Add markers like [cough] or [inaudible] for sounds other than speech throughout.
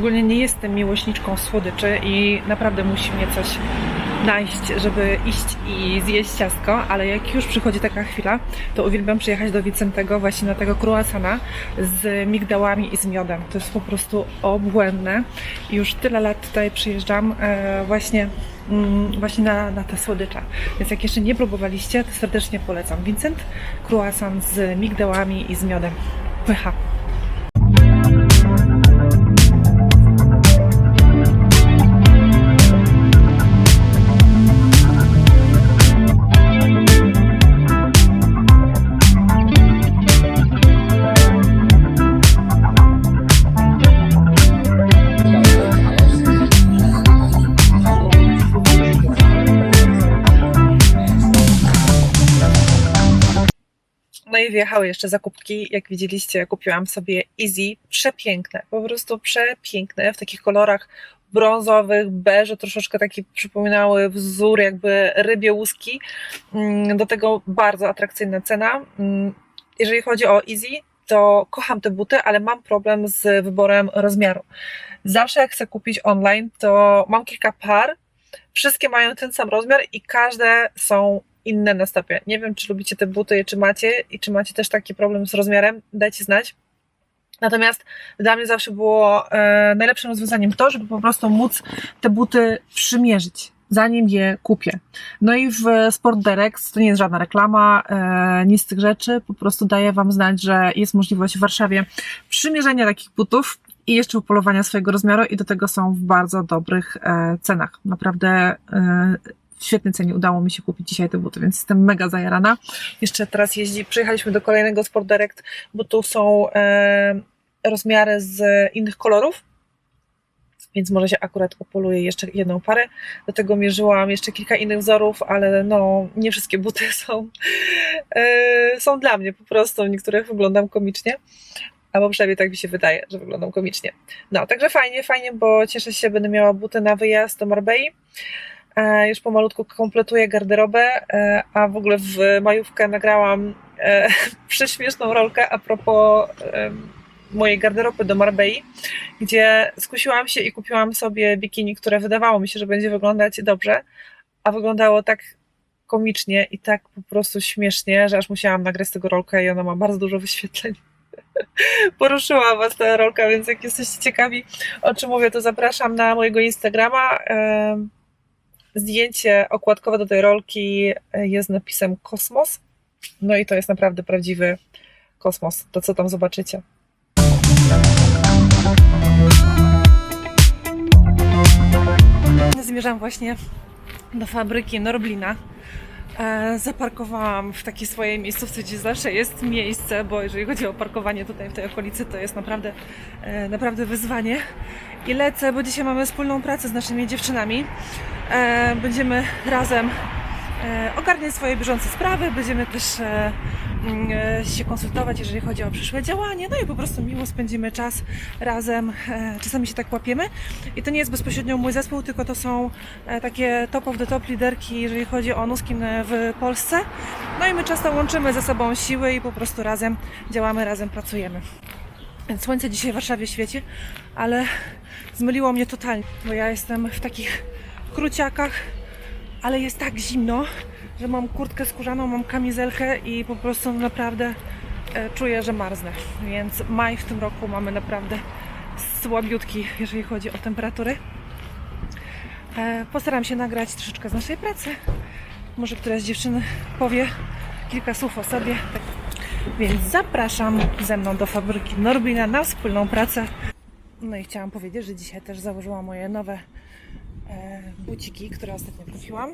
Ogólnie nie jestem miłośniczką słodyczy i naprawdę musi mnie coś najść, żeby iść i zjeść ciastko, ale jak już przychodzi taka chwila, to uwielbiam przyjechać do Vicentego właśnie na tego croissana z migdałami i z miodem. To jest po prostu obłędne. Już tyle lat tutaj przyjeżdżam e, właśnie, mm, właśnie na, na te słodycze. Więc jak jeszcze nie próbowaliście, to serdecznie polecam. Vincent, croissant z migdałami i z miodem. Pycha. Wjechały jeszcze zakupki. Jak widzieliście, kupiłam sobie Easy. Przepiękne, po prostu przepiękne, w takich kolorach brązowych, beże, troszeczkę taki przypominały wzór jakby rybie łuski. Mm, Do tego bardzo atrakcyjna cena. Mm, Jeżeli chodzi o Easy, to kocham te buty, ale mam problem z wyborem rozmiaru. Zawsze jak chcę kupić online, to mam kilka par, wszystkie mają ten sam rozmiar i każde są inne na stopie. Nie wiem, czy lubicie te buty, czy macie i czy macie też taki problem z rozmiarem, dajcie znać. Natomiast dla mnie zawsze było e, najlepszym rozwiązaniem to, żeby po prostu móc te buty przymierzyć, zanim je kupię. No i w Sport Direct, to nie jest żadna reklama, e, nic z tych rzeczy, po prostu daję Wam znać, że jest możliwość w Warszawie przymierzenia takich butów i jeszcze upolowania swojego rozmiaru i do tego są w bardzo dobrych e, cenach. Naprawdę e, świetnej cenie udało mi się kupić dzisiaj te buty, więc jestem mega zajarana. Jeszcze teraz jeździ, przyjechaliśmy do kolejnego Sport Direct, bo tu są e, rozmiary z innych kolorów, więc może się akurat upoluję jeszcze jedną parę. Do tego mierzyłam jeszcze kilka innych wzorów, ale no nie wszystkie buty [laughs] są, e, są dla mnie po prostu. W niektórych wyglądam komicznie. Albo przynajmniej tak mi się wydaje, że wyglądam komicznie. No, także fajnie, fajnie, bo cieszę się, będę miała buty na wyjazd do Marbei. E, już pomalutku kompletuję garderobę, e, a w ogóle w majówkę nagrałam e, [laughs] prześmieszną rolkę a propos mojej garderoby do Marbei, gdzie skusiłam się i kupiłam sobie bikini, które wydawało mi się, że będzie wyglądać dobrze, a wyglądało tak komicznie i tak po prostu śmiesznie, że aż musiałam nagrać z tego rolkę i ona ma bardzo dużo wyświetleń. [laughs] Poruszyła Was ta rolka, więc jak jesteście ciekawi, o czym mówię, to zapraszam na mojego Instagrama. Zdjęcie okładkowe do tej rolki jest z napisem kosmos. No i to jest naprawdę prawdziwy kosmos. To co tam zobaczycie. Zmierzam właśnie do fabryki Norblina. E, Zaparkowałam w takiej swojej miejscówce, gdzie zawsze jest miejsce, bo jeżeli chodzi o parkowanie tutaj w tej okolicy, to jest naprawdę, e, naprawdę wyzwanie. I lecę, bo dzisiaj mamy wspólną pracę z naszymi dziewczynami. E, Będziemy razem ogarniać swoje bieżące sprawy, będziemy też się konsultować, jeżeli chodzi o przyszłe działanie, no i po prostu miło spędzimy czas razem, e, czasami się tak łapiemy. I to nie jest bezpośrednio mój zespół, tylko to są e, takie top of the top liderki, jeżeli chodzi o Nuskin w Polsce, no i my często łączymy ze sobą siły i po prostu razem działamy, razem pracujemy. Słońce dzisiaj w Warszawie świeci, ale zmyliło mnie totalnie, bo ja jestem w takich króciakach, ale jest tak zimno, że mam kurtkę skórzaną, mam kamizelkę i po prostu naprawdę e, czuję, że marznę. Więc maj w tym roku mamy naprawdę słabiutki, jeżeli chodzi o temperatury. E, postaram się nagrać troszeczkę z naszej pracy. Może któraś z dziewczyn powie kilka słów o sobie. Tak. Więc zapraszam ze mną do fabryki Norbina na wspólną pracę. No i chciałam powiedzieć, że dzisiaj też założyłam moje nowe e, buciki, które ostatnio kupiłam.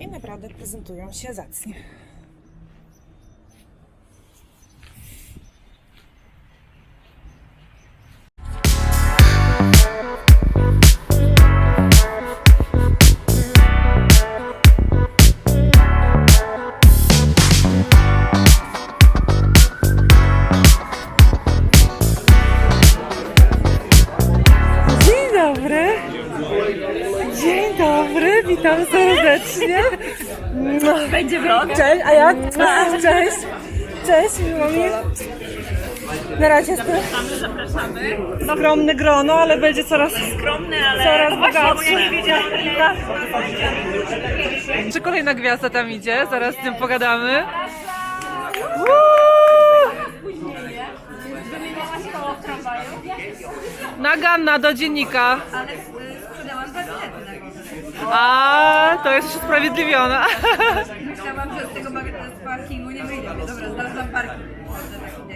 I naprawdę prezentują się zacnie. Cześć, a jak? Cześć. Cześć, miło mi. Na razie Zapraszamy, zapraszamy. ogromne grono, ale będzie coraz Skromny, ale Coraz właśnie, bo bogatszy. ja nie wiedziałam, ile Czy kolejna gwiazda tam idzie? Zaraz z tym pogadamy. Naganna do dziennika. ale sprzedałam dwa bilety na górze. A, to jest usprawiedliwiona. Myślałam, że z tego z parkingu nie wyjdę. Dobra, znalazłam parking.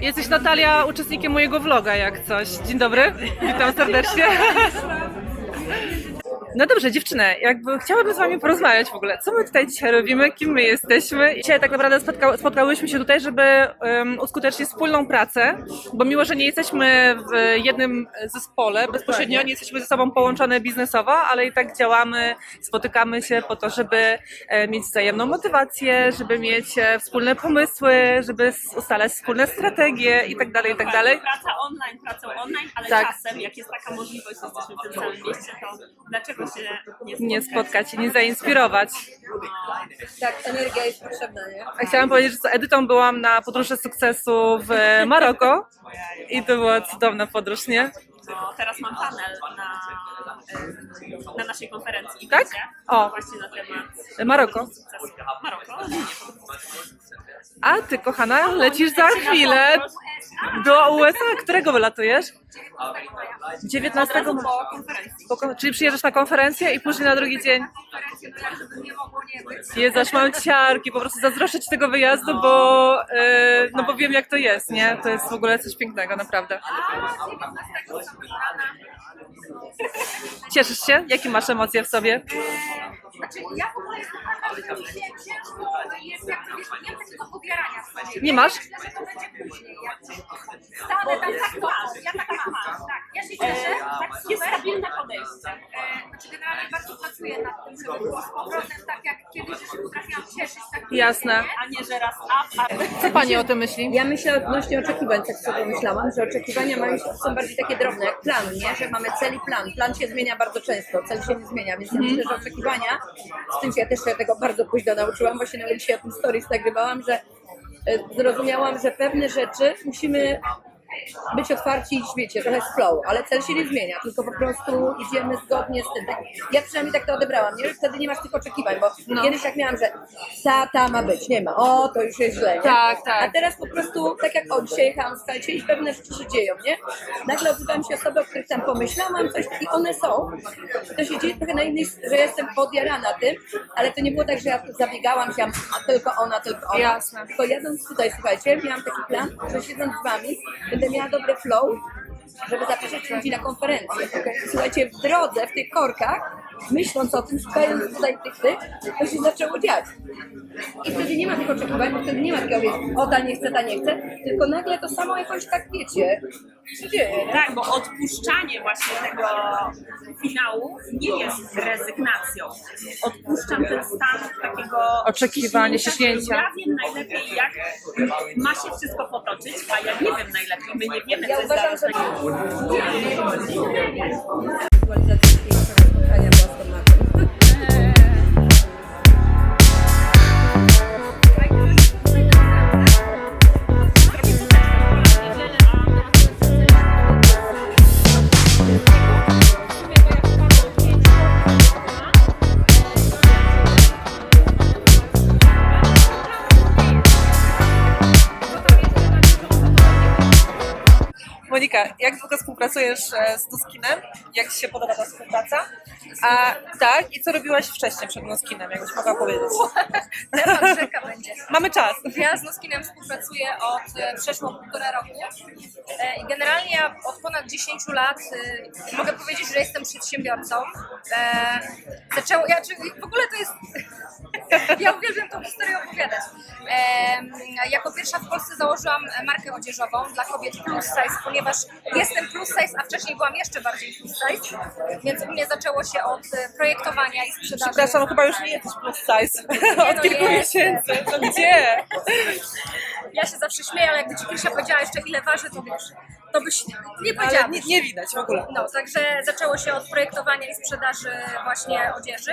Jesteś Natalia, uczestnikiem mojego vloga, jak coś. Dzień dobry, witam serdecznie. No dobrze, dziewczyny, jakby chciałabym z wami porozmawiać w ogóle. Co my tutaj dzisiaj robimy, kim my jesteśmy? Dzisiaj tak naprawdę spotka spotkałyśmy się tutaj, żeby um, uskutecznić wspólną pracę, bo mimo, że nie jesteśmy w jednym zespole bezpośrednio, nie jesteśmy ze sobą połączone biznesowo, ale i tak działamy, spotykamy się po to, żeby e, mieć wzajemną motywację, żeby mieć e, wspólne pomysły, żeby ustalać wspólne strategie i tak dalej, i tak dalej. Praca online, pracą online, ale Tak. czasem, jak jest taka możliwość, jesteśmy w tym samym mieście, to dlaczego się nie spotkać? I nie zainspirować. Tak, energia jest potrzebna, nie? A chciałam powiedzieć, że z Edytą byłam na podróży sukcesu w Maroko i to była cudowna podróż, nie? Bo teraz mam panel na, na naszej konferencji. Tak? wiecie? O. Właśnie na temat Maroko. sukcesu. Maroko? A ty, kochana, lecisz za chwilę do USA. Którego wylatujesz? 19 Od razu ma- po konferencji. po kon- Czyli przyjeżdżasz na konferencję i później na drugi dzień. Jezaś, mam ciarki, po prostu zazdroszczę ci tego wyjazdu, bo, e, no bo wiem jak to jest, nie? To jest w ogóle coś pięknego, naprawdę. Cieszysz się? Jakie masz emocje w sobie? Znaczy, ja w ogóle jestem nie masz? Myślę, że to będzie później. Jak stanę tam tak, to ja tak mam. Tak, ja się cieszę, tak Jest super. stabilne podejście. E, Znaczy, generalnie bardzo pracuję nad tym, żeby było z powrotem tak, jak kiedyś, że się potrafiłam cieszyć. Tak Jasne. A nie, że raz up, a Co pani o tym myśli? Ja myślę odnośnie oczekiwań, tak sobie myślałam, że oczekiwania mają, są bardziej takie drobne, jak plan, nie? Że mamy cel i plan. Plan się zmienia bardzo często, cel się nie zmienia, więc ja myślę, że oczekiwania, z tym się ja też się tego bardzo późno nauczyłam, właśnie nawet dzisiaj o tym stories nagrywałam, że e, zrozumiałam, że pewne rzeczy musimy być otwarci i wiecie, trochę z flow, ale cel się nie zmienia, tylko po prostu idziemy zgodnie z tym. Tak, ja przynajmniej tak to odebrałam, nie? Że wtedy nie masz tych oczekiwań, bo No. kiedyś tak miałam, że ta, ta ma być, nie ma, o, to już jest źle, nie? Tak, tak. A teraz po prostu, tak jak o, dzisiaj jechałam, słuchajcie, i pewne rzeczy się dzieją, nie? Nagle odzywają się osoby, o których tam pomyślałam, coś i one są. To się dzieje trochę na innej, że jestem podjarana tym, ale to nie było tak, że ja zabiegałam się, a tylko ona, tylko ona. Jasne. Tylko jadąc tutaj, słuchajcie, miałam taki plan, że siedząc z wami, będę miała dobre flow, żeby zapraszać ludzi na konferencję. Słuchajcie, w drodze, w tych korkach, myśląc o tym, szukając tutaj tych, tych, to się zaczęło dziać. I wtedy nie ma tych oczekiwań, bo wtedy nie ma takiego, wiesz, o ta nie chce, ta nie chce, tylko nagle to samo jakoś tak, wiecie, się dzieje. Tak, bo odpuszczanie właśnie tego finału nie jest rezygnacją. Odpuszczam ten stan takiego Oczekiwania, ciśnięcia, Ja wiem najlepiej, jak ma się wszystko potoczyć, a ja nie wiem najlepiej. My nie wiemy, Ja co jest uważam, że aktualizacja Monika, jak długo współpracujesz e, z Nuskinem? Jak Ci się podoba ta współpraca? A tak, i co robiłaś wcześniej przed Nuskinem, jakbyś mogła powiedzieć? [laughs] Temat rzeka będzie. Mamy czas. Ja z Nuskinem współpracuję od e, przeszło półtora roku E, i generalnie ja od ponad 10 lat e, mogę powiedzieć, że jestem przedsiębiorcą. E, Zaczęło, ja, czy w ogóle to jest, [laughs] ja uwielbiam tą historię opowiadać. E, Jako pierwsza w Polsce założyłam markę odzieżową dla kobiet plus size, ponieważ jestem plus size, a wcześniej byłam jeszcze bardziej plus size, więc u mnie zaczęło się od e, projektowania i sprzedaży. Przepraszam, chyba już nie jesteś plus size no [laughs] od kilku jest. miesięcy. To gdzie? Ja się zawsze śmieję, ale jakby ci Krysia powiedziała jeszcze ile waży, to wiesz. To byś nie Ale powiedziałabyś. nie, nie widać w ogóle. No, także zaczęło się od projektowania i sprzedaży właśnie odzieży.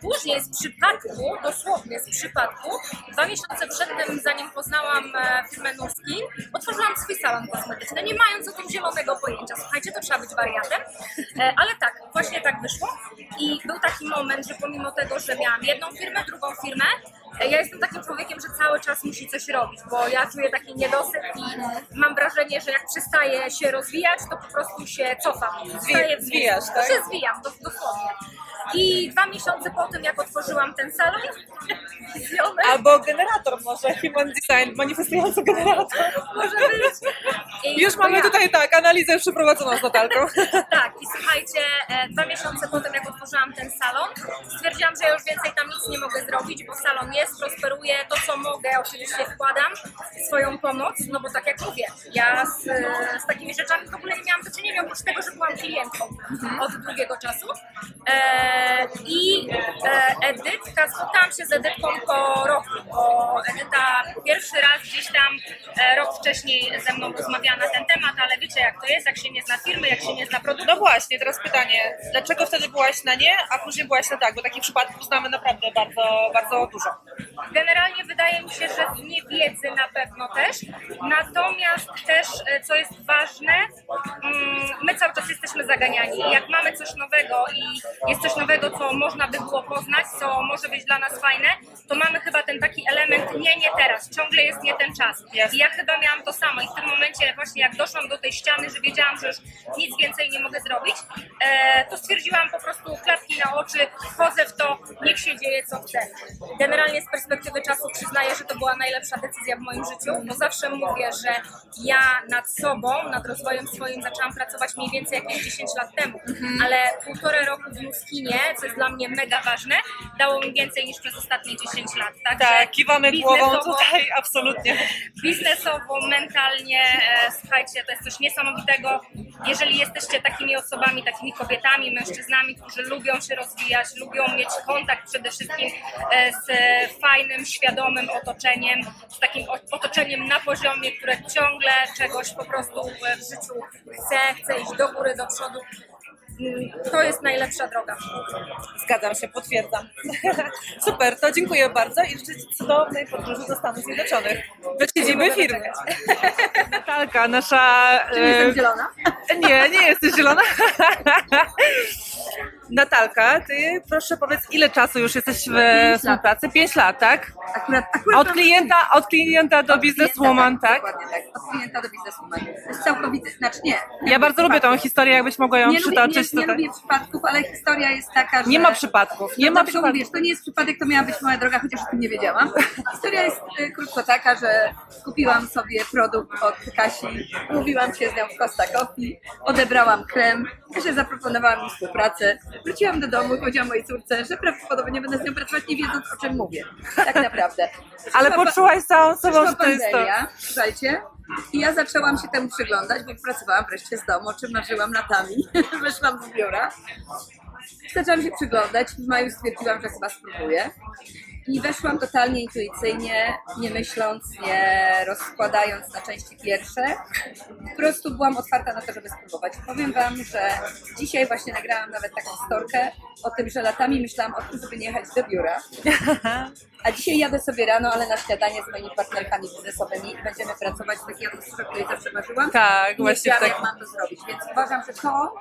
Później z przypadku, dosłownie z przypadku, dwa miesiące przed tym, zanim poznałam e, firmę Nuski, otworzyłam swój salon kosmetyczny, nie mając o tym zielonego pojęcia. Słuchajcie, to trzeba być wariatem. E, Ale tak, właśnie tak wyszło. I był taki moment, że pomimo tego, że miałam jedną firmę, drugą firmę, ja jestem takim człowiekiem, że cały czas musi coś robić, bo ja czuję taki niedosyt i mam wrażenie, że jak przestaję się rozwijać, to po prostu się cofam. W zwijasz, tak? Się zwijam, dos- dosłownie. I dwa miesiące po tym, jak otworzyłam ten salon, [laughs] Albo generator może, human design, manifestujący generator. może być. I Już to mamy ja. tutaj tak, analizę przeprowadzoną z Natalką. [laughs] Tak, i słuchajcie, e, dwa miesiące po tym, jak otworzyłam ten salon, stwierdziłam, że ja już więcej tam nic nie mogę zrobić, bo salon jest, prosperuje, to co mogę, oczywiście wkładam swoją pomoc, no bo tak jak mówię, ja z, z takimi rzeczami w ogóle nie miałam do czynienia, oprócz tego, że byłam klientką od długiego czasu. E, I e, Edytka, spotkałam się z Edytką po roku, bo Edyta pierwszy raz gdzieś tam e, rok wcześniej ze mną rozmawiała na ten temat, ale wiecie jak to jest, jak się nie zna firmy, jak się nie zna produktu, No właśnie, teraz pytanie, dlaczego wtedy byłaś na nie, a później byłaś na tak, bo takich przypadków znamy naprawdę bardzo, bardzo dużo. Generalnie wydaje mi się, że z niewiedzy na pewno też. Natomiast też, e, co jest ważne, mm, my cały czas jesteśmy zaganiani. Jak mamy coś nowego i jest coś nowego, co można by było poznać, co może być dla nas fajne, to mamy chyba ten taki element nie, nie teraz, ciągle jest nie ten czas. I ja chyba miałam to samo i w tym momencie właśnie jak doszłam do tej ściany, że wiedziałam, że już nic więcej nie mogę zrobić, e, to stwierdziłam po prostu klapki na oczy, wchodzę w to, niech się dzieje co chce. Generalnie z perspektywy czasu przyznaję, że to była najlepsza decyzja w moim życiu, bo zawsze mówię, że ja nad sobą, nad rozwojem swoim zaczęłam pracować mniej więcej jakieś 10 lat temu, ale półtora roku w Muskinie, co jest dla mnie mega ważne, dało mi więcej niż przez ostatnie 10 lat. Także Tak, kiwamy głową tutaj, absolutnie. biznesowo, mentalnie, e, słuchajcie, to jest coś niesamowitego. Jeżeli jesteście takimi osobami, takimi kobietami, mężczyznami, którzy lubią się rozwijać, lubią mieć kontakt przede wszystkim e, z fajnym, świadomym otoczeniem, z takim otoczeniem na poziomie, które ciągle czegoś po prostu w życiu chce, chce iść do góry, do przodu, to jest najlepsza droga. Zgadzam się, potwierdzam. [laughs] Super, to dziękuję bardzo i życzę Ci cudownej podróży do Stanów Zjednoczonych. Do siedziby firmy. Natalka, nasza... Czy jestem e, zielona? Nie, nie jesteś zielona. [laughs] Natalka, ty proszę powiedz, ile czasu już jesteś w Pięć lat. współpracy? Pięć lat, tak? Akurat, akurat od klienta, od klienta do bizneswoman, tak? Dokładnie tak, od klienta do bizneswoman. To jest całkowity, znaczy nie. Ja bardzo lubię tą historię, jakbyś mogła ją nie lubię, przytoczyć nie, nie tutaj. lubię przypadków, ale historia jest taka, że... Nie ma przypadków, nie no ma przypadków. że to nie jest przypadek, to miała być moja droga, chociaż o tym nie wiedziałam. Historia jest y, krótko taka, że kupiłam sobie produkt od Kasi, umówiłam się z nią w Costa Coffee, odebrałam krem, Kasia zaproponowała mi współpracę, wróciłam do domu i powiedziałam mojej córce, że prawdopodobnie będę z nią pracować nie wiedząc o czym mówię. Tak naprawdę. [laughs] Ale Przyszła poczułaś całą sobą, że to jest to. pandemia, słuchajcie, i ja zaczęłam się temu przyglądać, bo pracowałam wreszcie z domu, o czym marzyłam latami. [laughs] Wyszłam z biura. Zaczęłam się przyglądać. W maju stwierdziłam, że chyba spróbuję. I weszłam totalnie intuicyjnie, nie myśląc, nie rozkładając na części pierwsze. Po prostu byłam otwarta na to, żeby spróbować. Powiem Wam, że dzisiaj właśnie nagrałam nawet taką storkę o tym, że latami myślałam o tym, żeby nie jechać do biura. A dzisiaj jadę sobie rano, ale na śniadanie z moimi partnerkami biznesowymi i będziemy pracować w takiej atmosferze, której zawsze marzyłam. Tak, I nie właśnie tak. jak mam to zrobić, więc uważam, że to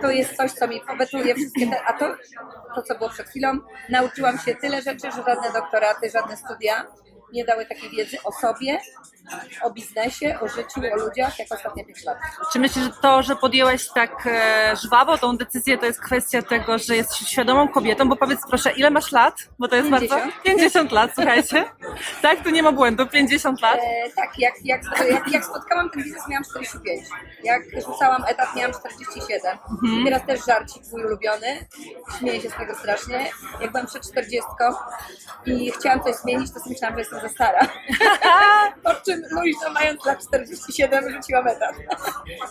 to jest coś, co mi powetuje wszystkie te, a to, to, co było przed chwilą, nauczyłam się tyle rzeczy, że żadne doktoraty, żadne studia nie dały takiej wiedzy o sobie, o biznesie, o życiu, o ludziach, jak ostatnie 5 lat. Czy myślisz, że to, że podjęłaś tak e, żwawo tą decyzję, to jest kwestia tego, że jesteś świadomą kobietą? Bo powiedz proszę, ile masz lat? Bo to jest 50. bardzo... 50 lat, słuchajcie. Tak, tu nie ma błędu, 50 lat. E, tak, jak, jak, jak, jak spotkałam ten biznes, miałam 45. Jak rzucałam etat, miałam 47. Teraz też żarcik mój ulubiony. Śmieję się z tego strasznie. Jak byłam przed 40 i chciałam coś zmienić, to sobie myślałam, że jestem za stara. [laughs] [laughs] czym luźno mając lat 47 rzuciłam etat.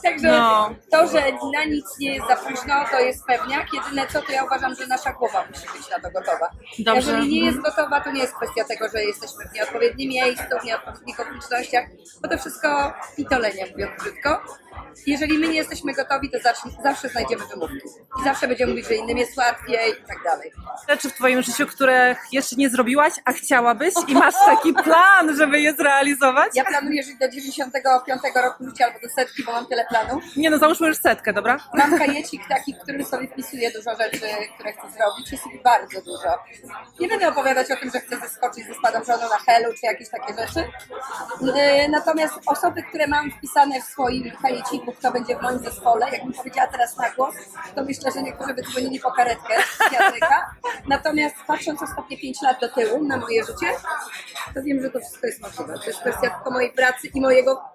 Także No. to, że na nic nie jest za późno, to jest pewniak. Jedyne co, to ja uważam, że nasza głowa musi być na to gotowa. Dobrze. Jeżeli nie jest gotowa, to nie jest kwestia tego, że jesteś jesteśmy w nieodpowiednim miejscu, w nieodpowiednich okolicznościach, bo to wszystko pitolenie, mówiąc brzydko. Jeżeli my nie jesteśmy gotowi, to zawsze, zawsze znajdziemy wymówki. I zawsze będziemy mówić, że innym jest łatwiej i tak dalej. Rzeczy w Twoim życiu, których jeszcze nie zrobiłaś, a chciałabyś i masz taki plan, żeby je zrealizować? Ja planuję żyć do 95 roku życia albo do setki, bo mam tyle planów. Nie no, załóżmy już setkę, dobra? Mam kajecik taki, w którym sobie wpisuję dużo rzeczy, które chcę zrobić. Jest ich bardzo dużo. Nie będę opowiadać o tym, że chcę zeskoczyć ze spadochronu na helu, czy jakieś takie rzeczy. Yy, Natomiast osoby, które mam wpisane w swoim kajeciku, kto będzie w moim zespole, jakbym powiedziała teraz na głos, to myślę, że niektórzy by dzwonili po karetkę z. Natomiast patrząc ostatnie 5 lat do tyłu na moje życie, to wiem, że to wszystko jest możliwe. To jest kwestia tylko mojej pracy i mojego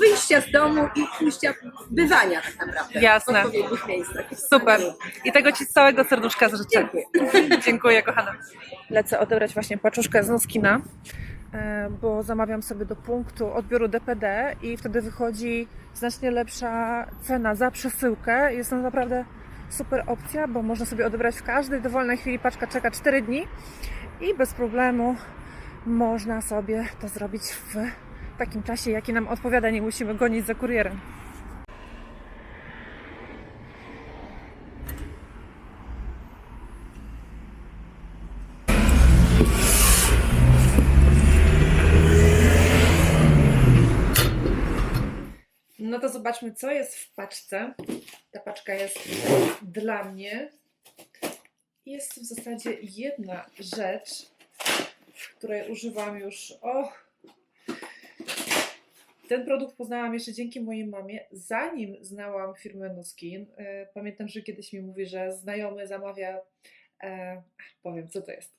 wyjścia z domu i pójścia bywania tak naprawdę Jasne. w odpowiednich miejscach. Super. I tego Ci z całego serduszka życzę. Dziękuję. Dziękuję, kochana. Lecę odebrać właśnie paczuszkę z Noskina, e, bo zamawiam sobie do punktu odbioru DPD i wtedy wychodzi znacznie lepsza cena za przesyłkę. Jest to naprawdę super opcja, bo można sobie odebrać w każdej dowolnej chwili. Paczka czeka 4 dni i bez problemu można sobie to zrobić w takim czasie, jaki nam odpowiada. Nie musimy gonić za kurierem. No to zobaczmy, co jest w paczce. Ta paczka jest dla mnie. Jest w zasadzie jedna rzecz, której używam już. O! Ten produkt poznałam jeszcze dzięki mojej mamie, zanim znałam firmę Noskin. E, Pamiętam, że kiedyś mi mówi, że znajomy zamawia, e, powiem co to jest,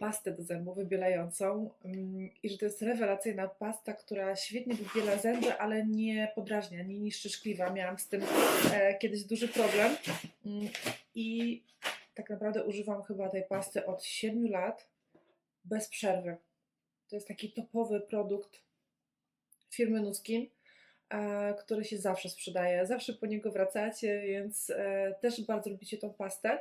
pastę do zębów wybielającą mm, i że to jest rewelacyjna pasta, która świetnie wybiela zęby, ale nie podrażnia, nie niszczy szkliwa. Miałam z tym e, kiedyś duży problem Mm, i tak naprawdę używam chyba tej pasty od 7 lat bez przerwy. To jest taki topowy produkt firmy Nuskin, e, który się zawsze sprzedaje. Zawsze po niego wracacie, więc e, też bardzo lubicie tą pastę.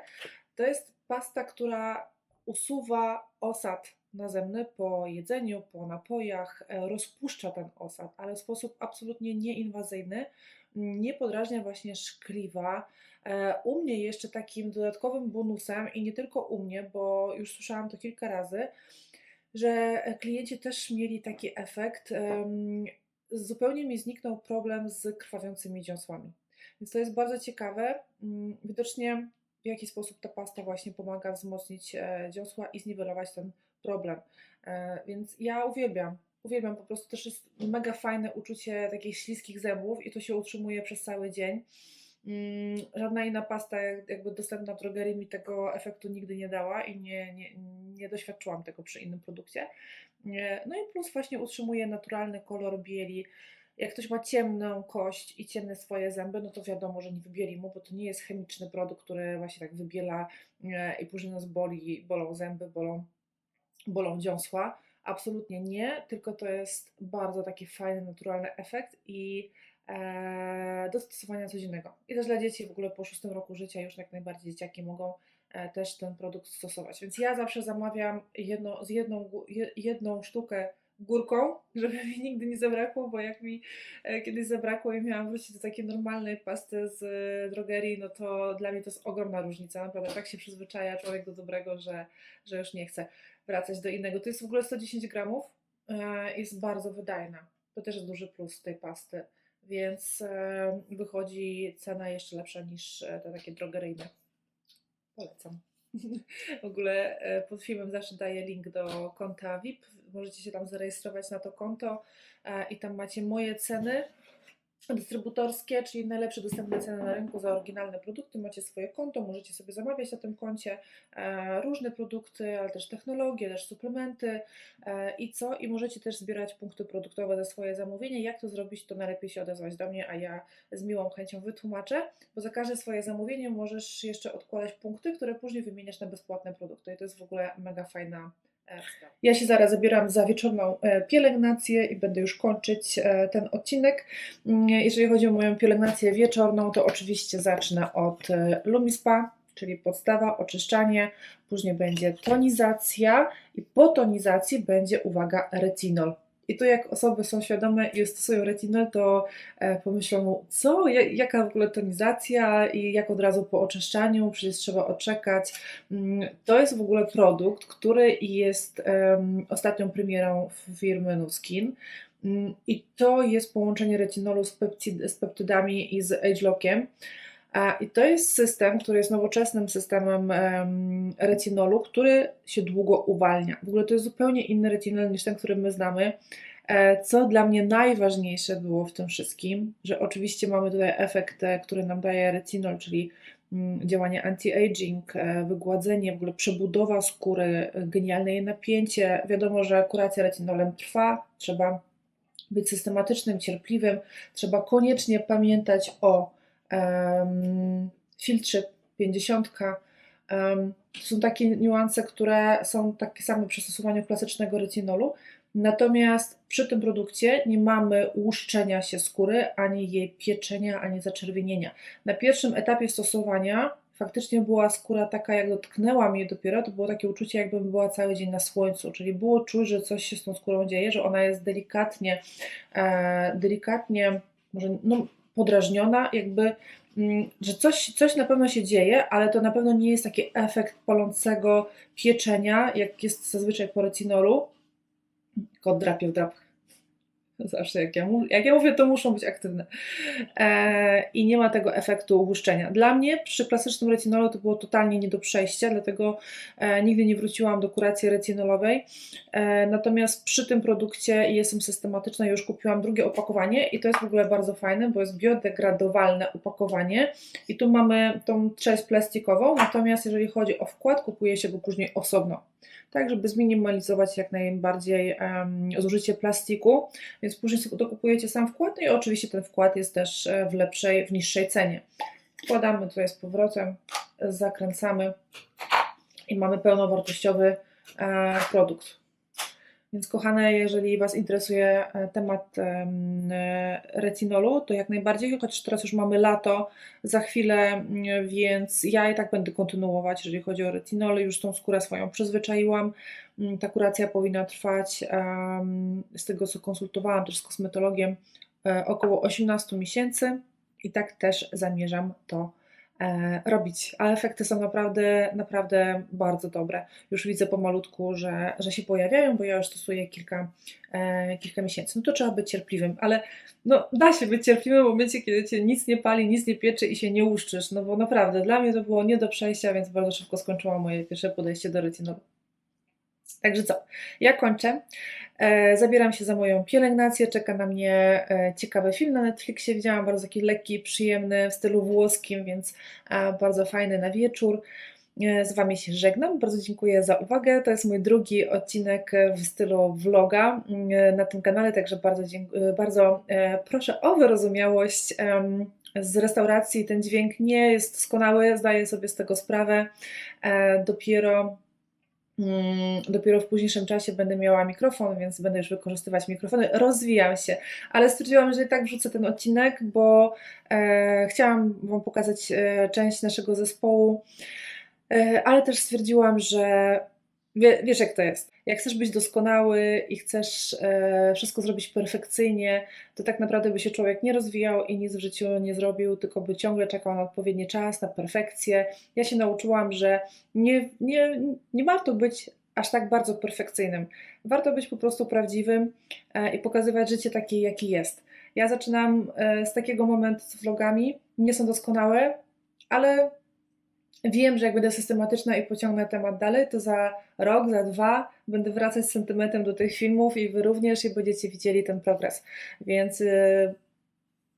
To jest pasta, która usuwa osad nazemny po jedzeniu, po napojach, e, rozpuszcza ten osad, ale w sposób absolutnie nieinwazyjny, nie podrażnia właśnie szkliwa. E, U mnie jeszcze takim dodatkowym bonusem, i nie tylko u mnie, bo już słyszałam to kilka razy, że klienci też mieli taki efekt. em, Zupełnie mi zniknął problem z krwawiącymi dziąsłami. Więc to jest bardzo ciekawe. Mm, Widocznie w jaki sposób ta pasta właśnie pomaga wzmocnić e, dziąsła i zniwelować ten problem. E, Więc ja uwielbiam. Uwielbiam, po prostu też jest mega fajne uczucie takich śliskich zębów i to się utrzymuje przez cały dzień. Mm, Żadna inna pasta jak- jakby dostępna w drogerii mi tego efektu nigdy nie dała i nie, nie, nie doświadczyłam tego przy innym produkcie. Nie, No i plus właśnie utrzymuje naturalny kolor bieli. Jak ktoś ma ciemną kość i ciemne swoje zęby, no to wiadomo, że nie wybieli mu, bo to nie jest chemiczny produkt, który właśnie tak wybiela e, i później nas boli, bolą zęby, bolą, bolą dziąsła. Absolutnie nie, tylko to jest bardzo taki fajny, naturalny efekt i e, do stosowania codziennego. I też dla dzieci w ogóle po szóstym roku życia już jak najbardziej dzieciaki mogą e, też ten produkt stosować. Więc ja zawsze zamawiam jedno, z jedną, jedną sztukę górką, żeby mi nigdy nie zabrakło, bo jak mi e, kiedyś zabrakło i miałam wrócić do takiej normalnej pasty z e, drogerii, no to dla mnie to jest ogromna różnica. Naprawdę tak się przyzwyczaja człowiek do dobrego, że, że już nie chce wracać do innego. To jest w ogóle 110 gramów, e, jest bardzo wydajna. To też jest duży plus tej pasty, więc wychodzi cena jeszcze lepsza niż te takie drogeryjne. Polecam. W ogóle e, pod filmem zawsze daję link do konta VIP. Możecie się tam zarejestrować na to konto e, i tam macie moje ceny dystrybutorskie, czyli najlepsze dostępne ceny na rynku za oryginalne produkty. Macie swoje konto, możecie sobie zamawiać na tym koncie e, różne produkty, ale też technologie, też suplementy e, i co? I możecie też zbierać punkty produktowe za swoje zamówienie. Jak to zrobić, to najlepiej się odezwać do mnie, a ja z miłą chęcią wytłumaczę, bo za każde swoje zamówienie możesz jeszcze odkładać punkty, które później wymieniasz na bezpłatne produkty i to jest w ogóle mega fajna. Ja się zaraz zabieram za wieczorną e, pielęgnację i będę już kończyć e, ten odcinek. Mm, Jeżeli chodzi o moją pielęgnację wieczorną, to oczywiście zacznę od e, Lumispa. czyli podstawa, oczyszczanie, później będzie tonizacja i po tonizacji będzie, uwaga, retinol. I tu jak osoby są świadome i stosują retinol, to e, pomyślą, co, Ja- jaka w ogóle tonizacja i jak od razu po oczyszczaniu, przecież trzeba odczekać. Mm, To jest w ogóle produkt, który jest ostatnią premierą firmy Nuskin. Mm, I to jest połączenie retinolu z, peptid, z peptydami i z agelockiem. A, I to jest system, który jest nowoczesnym systemem em, retinolu, który się długo uwalnia. W ogóle to jest zupełnie inny retinol niż ten, który my znamy. E, Co dla mnie najważniejsze było w tym wszystkim, że oczywiście mamy tutaj efekt, e, który nam daje retinol, czyli mm, działanie anti-aging, e, wygładzenie, w ogóle przebudowa skóry, genialne jej napięcie. Wiadomo, że kuracja retinolem trwa, trzeba być systematycznym, cierpliwym, trzeba koniecznie pamiętać o filtrze 50. Em, to są takie niuanse, które są takie same przy stosowaniu klasycznego retinolu. Natomiast przy tym produkcie nie mamy łuszczenia się skóry, ani jej pieczenia, ani zaczerwienienia. Na pierwszym etapie stosowania faktycznie była skóra taka, jak dotknęłam jej dopiero, to było takie uczucie, jakbym była cały dzień na słońcu, czyli było czuć, że coś się z tą skórą dzieje, że ona jest delikatnie, e, delikatnie, może no, podrażniona, jakby, mm, że coś, coś na pewno się dzieje, ale to na pewno nie jest taki efekt palącego pieczenia, jak jest zazwyczaj po retinolu. Kot drapie w drapach. Zawsze jak ja, jak ja mówię, to muszą być aktywne. E, I nie ma tego efektu łuszczenia. Dla mnie przy klasycznym retinolu to było totalnie nie do przejścia, dlatego e, nigdy nie wróciłam do kuracji retinolowej. E, natomiast przy tym produkcie jestem systematyczna, już kupiłam drugie opakowanie i to jest w ogóle bardzo fajne, bo jest biodegradowalne opakowanie i tu mamy tą część plastikową, natomiast jeżeli chodzi o wkład, kupuje się go później osobno. Tak, żeby zminimalizować jak najbardziej zużycie plastiku, więc później sobie dokupujecie sam wkład, no i oczywiście ten wkład jest też e, w lepszej, w niższej cenie. Wkładamy tutaj z powrotem, zakręcamy i mamy pełnowartościowy e, produkt. Więc kochane, jeżeli Was interesuje e, temat em, e, retinolu, to jak najbardziej, chociaż teraz już mamy lato, za chwilę, mm, więc ja i tak będę kontynuować, jeżeli chodzi o retinol, już tą skórę swoją przyzwyczaiłam. Mm, Ta kuracja powinna trwać, z tego co konsultowałam też z kosmetologiem, e, około 18 miesięcy i tak też zamierzam to robić. A efekty są naprawdę, naprawdę bardzo dobre. Już widzę pomalutku, że, że się pojawiają, bo ja już stosuję kilka, e, kilka miesięcy. No to trzeba być cierpliwym, ale no, da się być cierpliwym w momencie, kiedy cię nic nie pali, nic nie pieczy i się nie łuszczysz. No bo naprawdę, dla mnie to było nie do przejścia, więc bardzo szybko skończyłam moje pierwsze podejście do retinolu. Także co? Ja kończę. E, zabieram się za moją pielęgnację. Czeka na mnie e, ciekawy film na Netflixie. Widziałam bardzo taki lekki, przyjemny w stylu włoskim, więc e, bardzo fajny na wieczór. Z Wami się żegnam. Bardzo dziękuję za uwagę. To jest mój drugi odcinek w stylu vloga mm, na tym kanale, także bardzo, dziękuję, bardzo proszę o wyrozumiałość. Z restauracji ten dźwięk nie jest doskonały, zdaję sobie z tego sprawę. Dopiero Dopiero w późniejszym czasie będę miała mikrofon, więc będę już wykorzystywać mikrofony. Rozwijam się, ale stwierdziłam, że i tak wrzucę ten odcinek, bo e, chciałam Wam pokazać e, część naszego zespołu, e, ale też stwierdziłam, że wie, wiesz jak to jest. Jak chcesz być doskonały i chcesz e, wszystko zrobić perfekcyjnie, to tak naprawdę by się człowiek nie rozwijał i nic w życiu nie zrobił, tylko by ciągle czekał na odpowiedni czas, na perfekcję. Ja się nauczyłam, że nie, nie, nie warto być aż tak bardzo perfekcyjnym. Warto być po prostu prawdziwym e, i pokazywać życie takie, jakie jest. Ja zaczynam e, z takiego momentu z vlogami. Nie są doskonałe, ale wiem, że jak będę systematyczna i pociągnę temat dalej, to za rok, za dwa będę wracać z sentymentem do tych filmów i wy również i będziecie widzieli ten progres. Więc e,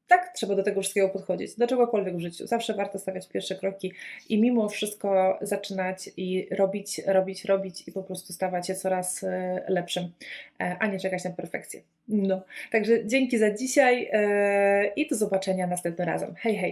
tak trzeba do tego wszystkiego podchodzić, do czegokolwiek w życiu. Zawsze warto stawiać pierwsze kroki i mimo wszystko zaczynać i robić, robić, robić i po prostu stawać się coraz e, lepszym, e, a nie czekać na perfekcję. No, także dzięki za dzisiaj e, i do zobaczenia następnym razem. Hej, hej!